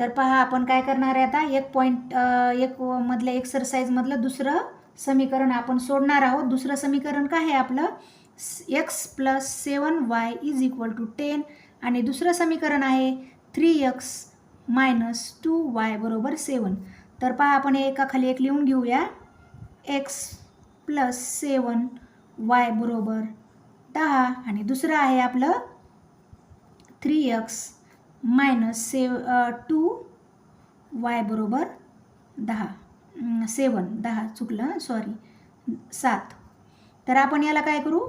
तर पहा आपण काय करणार आहे आता? एक पॉईंट एक मधल्या एक्सरसाइजमधलं दुसरं समीकरण आपण सोडणार आहोत. दुसरं समीकरण काय आहे आपलं? X plus seven y is equal to ten आणि दुसरं समीकरण आहे three x minus two y बरोबर सेवन तर पहा आपण हे एकाखाली एक लिहून घेऊया. एक्स प्लस सेवन वाय बरोबर दहा. आणि दुसरं आहे आपलं three x minus seven two y बरोबर दहा. सेवन दहा चुकलं सॉरी सात. तर आपण याला काय करू?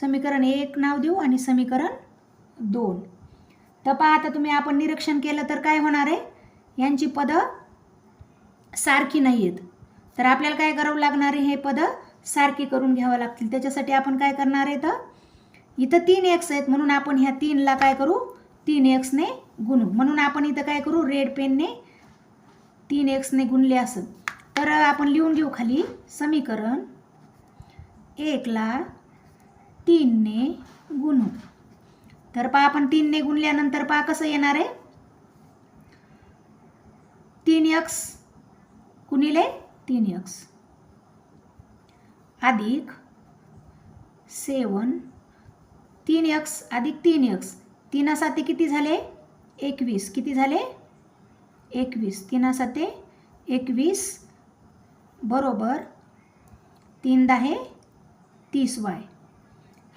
समीकरण एक नाव देऊ आणि समीकरण दोन. तर पहा आता तुम्ही आपण निरीक्षण केलं तर काय होणार आहे? यांची पदं सारखी नाही आहेत तर आपल्याला काय करावं लागणार आहे? हे पदं सारखी करून घ्यावं लागतील. त्याच्यासाठी आपण काय करणार आहे तर इथं तीन एक्स आहेत म्हणून आपण ह्या तीनला काय करू? तीन एक्सने गुणू. म्हणून आपण इथं काय करू? रेड पेनने तीन एक्सने गुणले असं. तर आपण लिहून घेऊ खाली. समीकरण एकला तीनने गुणू. तर पहा आपण तीनने गुणल्यानंतर पहा कसं येणार आहे? तीन एक्स गुणिले तीन एक्स अधिक सेवन तीन एक्स अधिक तीन एक्स तीन साते किती झाले? एकवीस. किती झाले? एकवीस. तीन साते एकवीस. बरोबर. तीन दहा तीस वाय.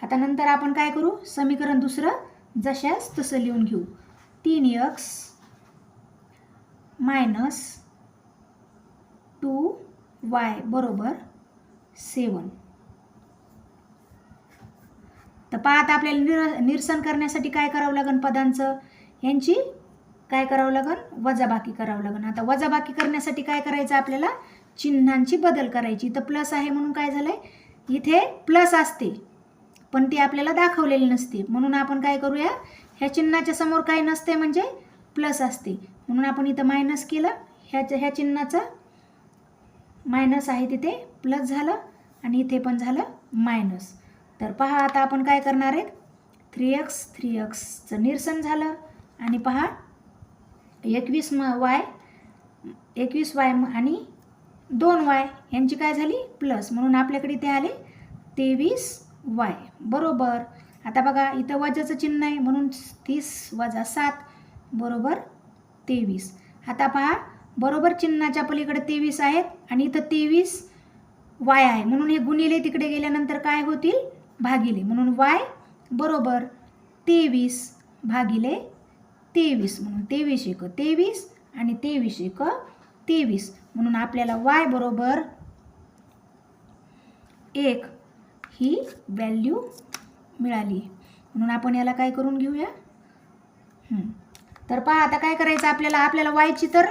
आता नंतर आपण काय करू? समीकरण दुसरं जशास तसं लिहून घेऊ. तीन यक्स मायनस टू वाय. बरोबर. सेवन. तर पहा आता आपल्याला निर निरसन करण्यासाठी काय करावं लागेल पदांचं? यांची काय करावं लागेल वजाबाकी करावं लागेल आता वजाबाकी करण्यासाठी काय करायचं आपल्याला? चिन्हांची बदल करायची. इथं प्लस आहे म्हणून काय झालं आहे इथे प्लस असते. पण ती आपल्याला दाखवलेली नसते. म्हणून आपण काय करूया? ह्या चिन्हाच्या समोर काय नसते म्हणजे प्लस असते. म्हणून आपण इथं मायनस केलं. ह्याच्या ह्या चिन्हाचं मायनस आहे तिथे. प्लस झालं आणि इथे पण झालं मायनस तर पहा आता आपण काय करणार आहेत? थ्री एक्स थ्री एक्सचं निरसन झालं. आणि पहा एकवीस म वाय एकवीस वाय आणि दोन वाय यांची काय झाली? प्लस म्हणून आपल्याकडे ते आले तेवीस वाय बरोबर. आता बघा इथं वजाचं चिन्ह आहे. म्हणून तीस वजा सात बरोबर तेवीस. आता पहा बरोबर चिन्हाच्या पलीकडे तेवीस आहेत आणि इथं तेवीस वाय आहे. म्हणून हे गुणिले तिकडे गेल्यानंतर काय होतील? भागिले. म्हणून वाय बरोबर तेवीस भागिले तेवीस. म्हणून तेवीस एक तेवीस आणि तेवीस एक तेवीस. म्हणून आपल्याला वाय बरोबर एक ही व्हॅल्यू मिळाली. म्हणून आपण याला काय करून घेऊया? तर पहा आता काय करायचं आपल्याला? आपल्याला वायची तर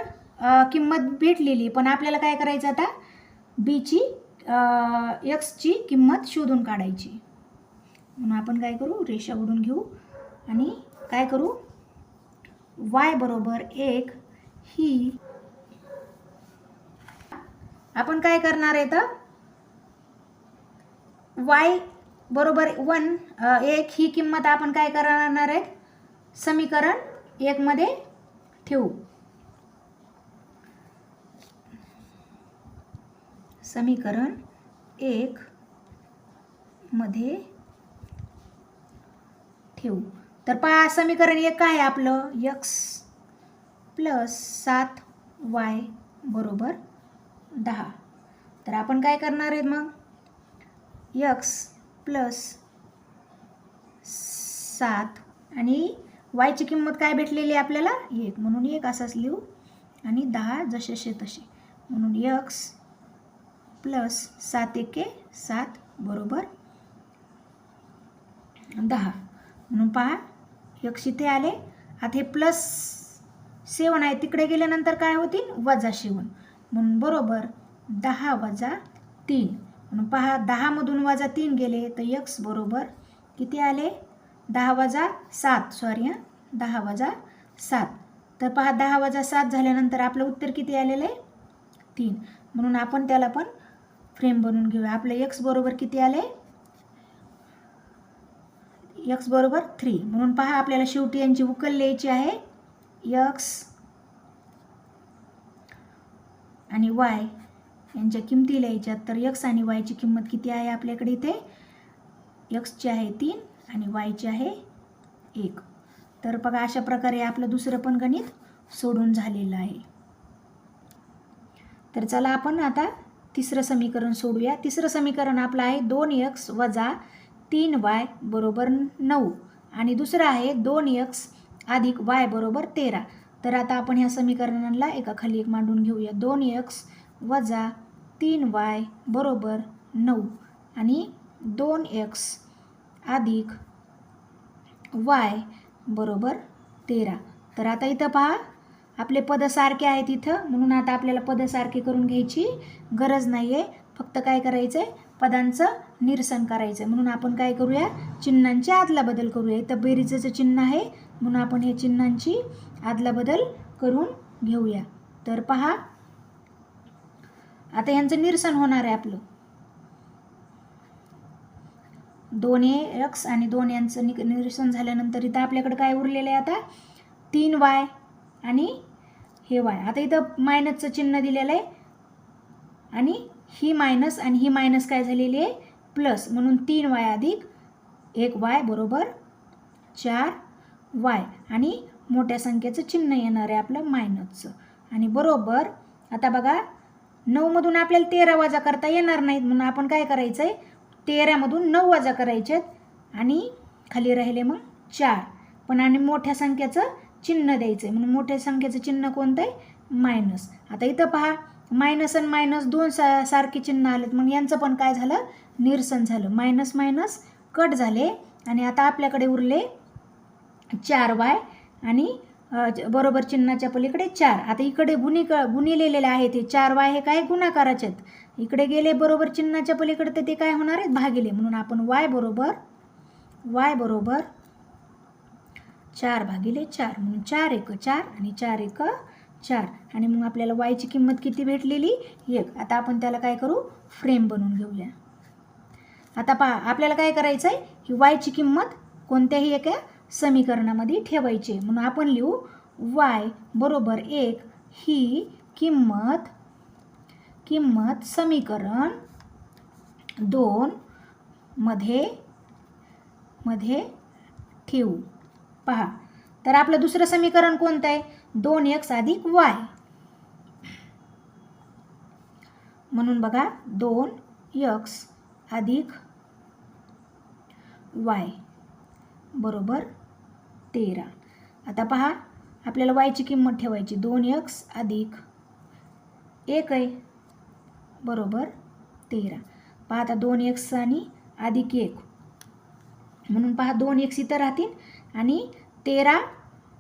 किंमत भेटलेली पण आपल्याला काय करायचं आता? बीची एक्सची किंमत शोधून काढायची. म्हणून आपण काय करू? रेषा ओढून घेऊ. आणि काय करू? वाय बरोबर एक ही आपण काय करणार आहे तर वाय बरोबर वन एक ही किंमत आपण काय करणार आहे? समीकरण एकमध्ये ठेवू. समीकरण एक मध्ये ठेवू. तर पहा समीकरण एक काय आहे आपलं? यक्स प्लस सात वाय बरोबर दहा. तर आपण काय करणार आहेत मग? यक्स प्लस सात आणि वायची किंमत काय भेटलेली आहे आपल्याला? एक. म्हणून एक असंच लिहू. आणि दहा जसेशे तसे. म्हणून यक्स प्लस सात एके सात बरोबर दहा. म्हणून पहा यक्ष इथे आले. आता हे प्लस सेवन आहे तिकडे गेल्यानंतर काय होतील? वजा सेवन म्हणून बरोबर दहा वजा तीन. म्हणून पहा दहामधून वजा तीन गेले तर यक्स बरोबर किती आले? दहा वजा सात. सॉरी हां. दहा वजा सात. तर पहा दहा वजा सात झाल्यानंतर आपलं उत्तर किती आलेलं आहे? तीन. म्हणून आपण त्याला पण फ्रेम बनवून घेऊया. आपलं एक्स बरोबर किती आले? यक्स बरोबर थ्री म्हणून पहा आपल्याला शेवटी यांची उकल लिहायची आहे. यक्स आणि वाय यांच्या किमती लिहायच्या तर यक्स आणि वायची किंमत किती आहे आपल्याकडे इथे? यक्सची आहे तीन आणि वायची आहे एक. तर बघा अशा प्रकारे आपलं दुसरं पण गणित सोडून झालेलं आहे. तर चला आपण आता तिसरं समीकरण सोडूया. तिसरं समीकरण आपलं आहे दोन यक्स वजा तीन वाय बरोबर नऊ आणि दुसरं आहे दोन यक्स अधिक वाय बरोबर तेरा. तर आता आपण ह्या समीकरणाला एका खाली एक मांडून घेऊया. दोन यक्स वजा तीन वाय बरोबर नऊ आणि दोन एक्स अधिक वाय बरोबर तेरा. तर आता इथं पहा आपले पद सारखे आहेत इथं. म्हणून आता आपल्याला पद सारखे करून घ्यायची गरज नाही आहे फक्त काय करायचं आहे पदांचं निरसन करायचं आहे म्हणून आपण काय करूया? चिन्हांची आदलाबदल करूया. इथं बेरीजचं चिन्ह आहे. म्हणून आपण हे चिन्हांची आदलाबदल करून घेऊया. तर पहा. आता यांचं निरसन होणार आहे आपलं. दोन एक्स आणि दोन यांचं नि निरसन झाल्यानंतर इथं आपल्याकडे काय उरलेलं आहे आता? तीन वाय आणि हे वाय. आता इथं मायनसचं चिन्ह दिलेलं आहे. आणि ही मायनस आणि ही मायनस काय झालेली आहे? प्लस म्हणून तीन वाय अधिक एक वाय बरोबर चार वाय. आणि मोठ्या संख्येचं चिन्ह येणार आहे आपलं मायनसचं आणि बरोबर आता बघा नऊमधून आपल्याला तेरा वजा करता येणार नाहीत. म्हणून आपण काय करायचं आहे तेरामधून नऊ वजा करायचे आहेत आणि खाली राहिले मग चार. पण आणि मोठ्या संख्येचं चिन्ह द्यायचं आहे म्हणून मोठ्या संख्येचं चिन्ह कोणतं आहे मायनस आता इथं पहा. मायनस आणि मायनस दोन सा सारखे चिन्ह आलेत. मग यांचं पण काय झालं? निरसन झालं. मायनस मायनस कट झाले. आणि आता आपल्याकडे उरले चार वाय आणि बरोबर चिन्हाच्या पलीकडे चार. आता इकडे गुणी क गुणिलेलेले आहे ते चार वाय हे काय गुणाकाराचे आहेत? इकडे गेले बरोबर चिन्हाच्या पलीकडे तर ते काय होणार आहेत? भागिले. म्हणून आपण वाय बरोबर वाय बरोबर चार भागिले चार म्हणून चार एक चार आणि चार एक चार. आणि मग आपल्याला वायची किंमत किती भेटलेली? एक. आता आपण त्याला काय करू? फ्रेम बनवून घेऊया. आता पहा आपल्याला काय करायचं आहे की वायची किंमत कोणत्याही एका समीकरणामध्ये ठेवायची आहे. म्हणून आपण लिहू वाय बरोबर एक ही किंमत किंमत समीकरण दोन मध्ये मध्ये ठेवू. पहा. तर आपलं दुसरं समीकरण कोणतं आहे? दोन एक्स अधिक वाय. म्हणून बघा दोन यक्स अधिक वाय बरोबर तेरा. आता पहा आपल्याला वायची किंमत ठेवायची. दोन यक्स अधिक एक आहे. बरोबर तेरा. पहा आता दोन एक्स आणि अधिक एक. म्हणून पहा दोन एक्स इथं राहतील आणि तेरा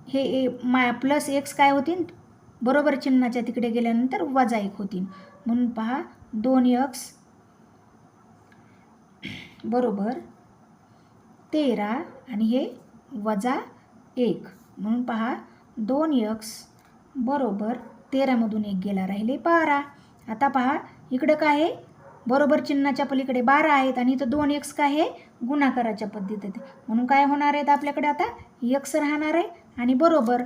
हे ए मा प्लस एक्स काय होतील बरोबर चिन्हाच्या तिकडे गेल्यानंतर वजा एक होतील म्हणून पहा दोन एक्स बरोबर तेरा आणि हे वजा एक. म्हणून पहा दोन यक्स बरोबर तेरामधून एक गेला राहिले बारा. आता पहा इकडं काय आहे? बरोबर चिन्हाच्या पलीकडे बारा आहेत आणि इथं दोन एक्स काय हे गुणाकाराच्या पद्धतीत. म्हणून काय होणार आहेत आपल्याकडे आता? यक्स राहणार आहे आणि बरोबर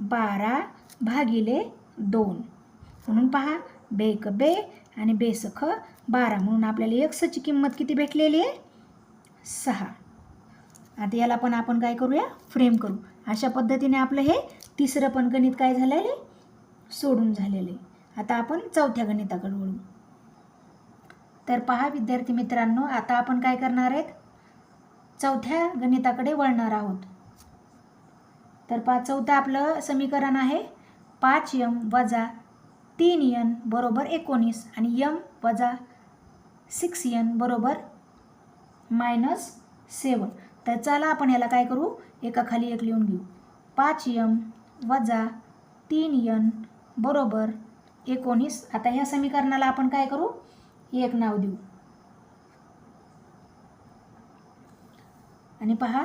बारा भागिले दोन. म्हणून पहा बेक बे आणि बेसख बारा. म्हणून आपल्याला यक्सची किंमत किती भेटलेली आहे? सहा. आता याला पण आपण काय करूया? फ्रेम करू. अशा पद्धतीने आपलं हे तिसरं पण गणित काय झालेलं आहे? सोडून झालेलं आहे. आता आपण चौथ्या गणिताकडे वळू. तर पहा विद्यार्थी मित्रांनो आता आपण काय करणार आहेत? चौथ्या गणिताकडे वळणार आहोत. तर पा चौथं आपलं समीकरण आहे. पाच यम वजा तीन यन बरोबर एकोणीस आणि यम वजा सिक्स यन बरोबर मायनस सेवन. तर चला आपण याला काय करू? एका खाली एक लिहून घेऊ. पाच यम वजा तीन यन बरोबर एकोणीस. आता ह्या समीकरणाला आपण काय करू? एक नाव देऊ. आणि पहा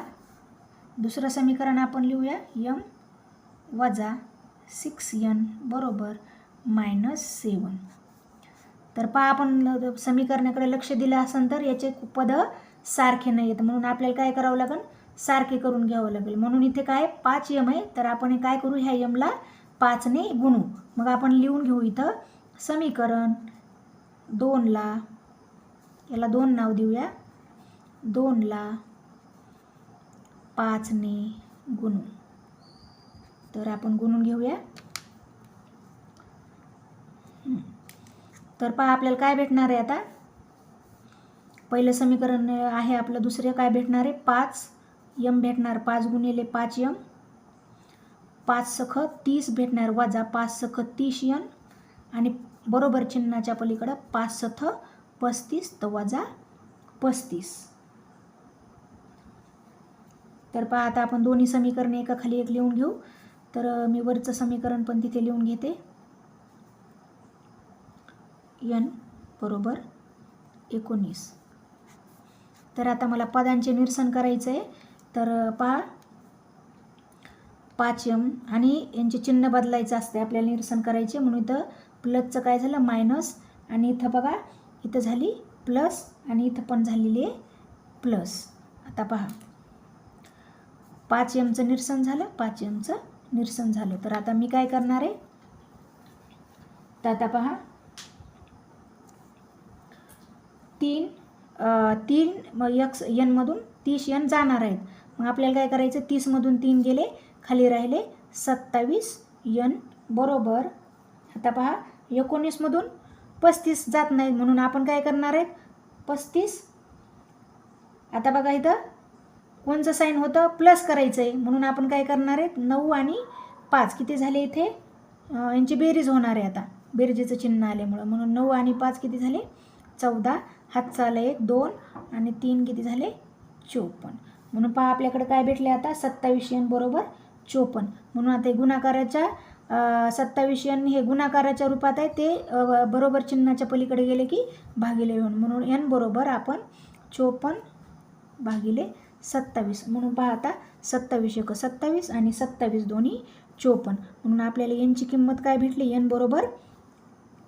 दुसरं समीकरण आपण लिहूया. यम वजा सिक्स यन बरोबर मायनस सेवन तर पहा आपण समीकरणाकडे लक्ष दिलं असेल तर याचे पद सारखे नाही आहेत म्हणून आपल्याला काय करावं लागेल? सारखे करून घ्यावं लागेल. म्हणून इथे काय? पाच यम आहे. तर आपण हे काय करू? ह्या यमला पाचने गुणू. मग आपण लिहून घेऊ इथं समीकरण. दोनला याला दोन नाव देऊया. दोनला पाचने गुणू. तर आपण गुणून घेऊया. तर पहा आपल्याला काय भेटणार आहे आता? पहिलं समीकरण आहे आपलं दुसरं काय भेटणार आहे? पाच. यम भेटणार पाच गुणिले पाच यम. पाच सख तीस भेटणार वजा पाच सख तीस यन आणि बरोबर चिन्हाच्या पलीकडं पाच सथ पस्तीस तर वजा पस्तीस. तर पहा आता आपण दोन्ही समीकरणे एका खाली एक लिहून घेऊ. तर मी वरचं समीकरण पण तिथे लिहून घेते. यन बरोबर एकोणीस. तर आता मला पदांचे निरसन करायचं आहे तर पहा पाच यम आणि यांचे चिन्ह बदलायचं असते आपल्याला निरसन करायचे म्हणून इथं प्लसचं काय झालं? मायनस. आणि इथं बघा इथं झाली प्लस आणि इथं पण झालेली आहे प्लस. आता पहा. पाच एमचं निरसन झालं पाच एमचं निरसन झालं. तर आता मी काय करणार आहे? तर आता पहा. तीन तीन मग यक्स यनमधून तीस यन जाणार आहेत. मग आपल्याला काय करायचं? तीसमधून तीन गेले खाली राहिले सत्तावीस यन बरोबर आता पहा एकोणीसमधून पस्तीस जात नाहीत म्हणून आपण काय करणार आहेत? पस्तीस. आता बघा इथं कोणचं साईन होतं? प्लस करायचं आहे म्हणून आपण काय करणार आहेत? नऊ आणि पाच. किती झाले इथे? यांची बेरीज होणार आहे आता. बेरजेचं चिन्ह आल्यामुळं. म्हणून नऊ आणि पाच किती झाले? चौदा. हातचा आला एक दोन आणि तीन किती झाले? चोपन्न. म्हणून पहा आपल्याकडे काय भेटले आता? सत्तावीस बरोबर चोपन्न. म्हणून आता गुणाकाराच्या सत्तावीस यन हे गुणाकाराच्या रूपात आहे. ते बरोबर चिन्हाच्या पलीकडे गेले की भागिले एन म्हणून एन बरोबर आपण चोपन्न भागिले सत्तावीस. म्हणून पहा आता सत्तावीस एक सत्तावीस आणि सत्तावीस दोन्ही चोपन्न. म्हणून आपल्याला यांची किंमत काय भेटली? एन बरोबर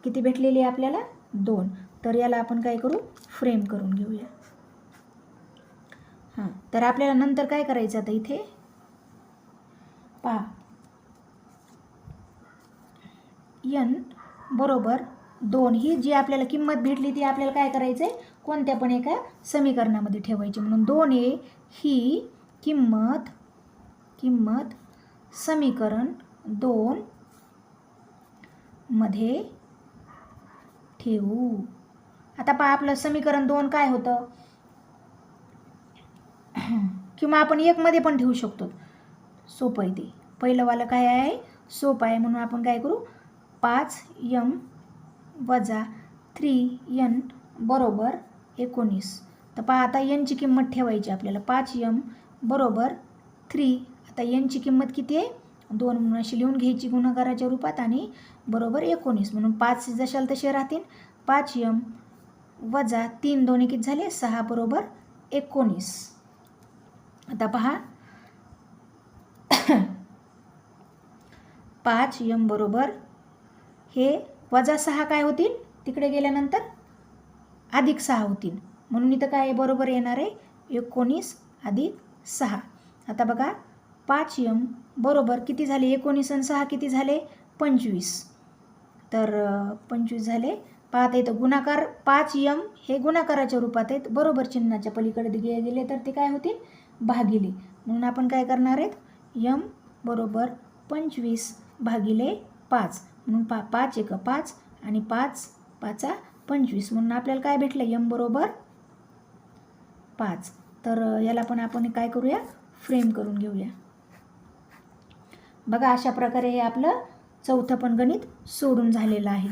किती भेटलेली आहे आपल्याला? दोन. तर याला आपण काय करू? फ्रेम करून घेऊया. हां. तर आपल्याला नंतर काय करायचं आता इथे? पहा. यन बरोबर दोन. ही जी आपल्याला किंमत भेटली ती आपल्याला काय करायचं आहे कोणत्या पण एका समीकरणामध्ये ठेवायची. म्हणून दोन ए ही किंमत किंमत समीकरण दोन मध्ये ठेवू. आता पहा आपलं समीकरण दोन काय होतं? किंवा आपण एकमध्ये पण ठेवू शकतो. सोपं आहे ते. पहिलंवालं काय आहे? सोपं आहे. म्हणून आपण काय करू? पाच यम वजा थ्री यन बरोबर एकोणीस. तर पहा आता यनची किंमत ठेवायची आपल्याला. पाच यम बरोबर थ्री. आता यनची किंमत किती आहे? दोन म्हणून अशी लिहून घ्यायची गुणाकाराच्या रूपात आणि बरोबर एकोणीस. म्हणून पाच जशाल तसे राहतील. पाच यम वजा तीन दोन्ही किती झाले? सहा बरोबर एकोणीस. आता पहा. पाच यम बरोबर हे वजा सहा काय होतील? तिकडे गेल्यानंतर अधिक सहा होतील. म्हणून इथं काय बरोबर येणार आहे? एकोणीस अधिक सहा. आता बघा पाच यम बरोबर किती झाले? एकोणीस आणि सहा किती झाले? पंचवीस. तर पंचवीस झाले. पाहता येतं गुणाकार पाच यम हे गुणाकाराच्या रूपात आहेत. बरोबर चिन्हाच्या पलीकडे गे गेले तर ते काय होतील? भागिले. म्हणून आपण काय करणार आहेत? यम बरोबर पंचवीस भागिले पाच. म्हणून पा पाच एक पाच आणि पाच पाचा पंचवीस. म्हणून आपल्याला काय भेटलं? यम बरोबर पाच. तर याला पण आपण काय करूया? फ्रेम करून घेऊया. बघा अशा प्रकारे हे आपलं चौथं पण गणित सोडून झालेलं आहे.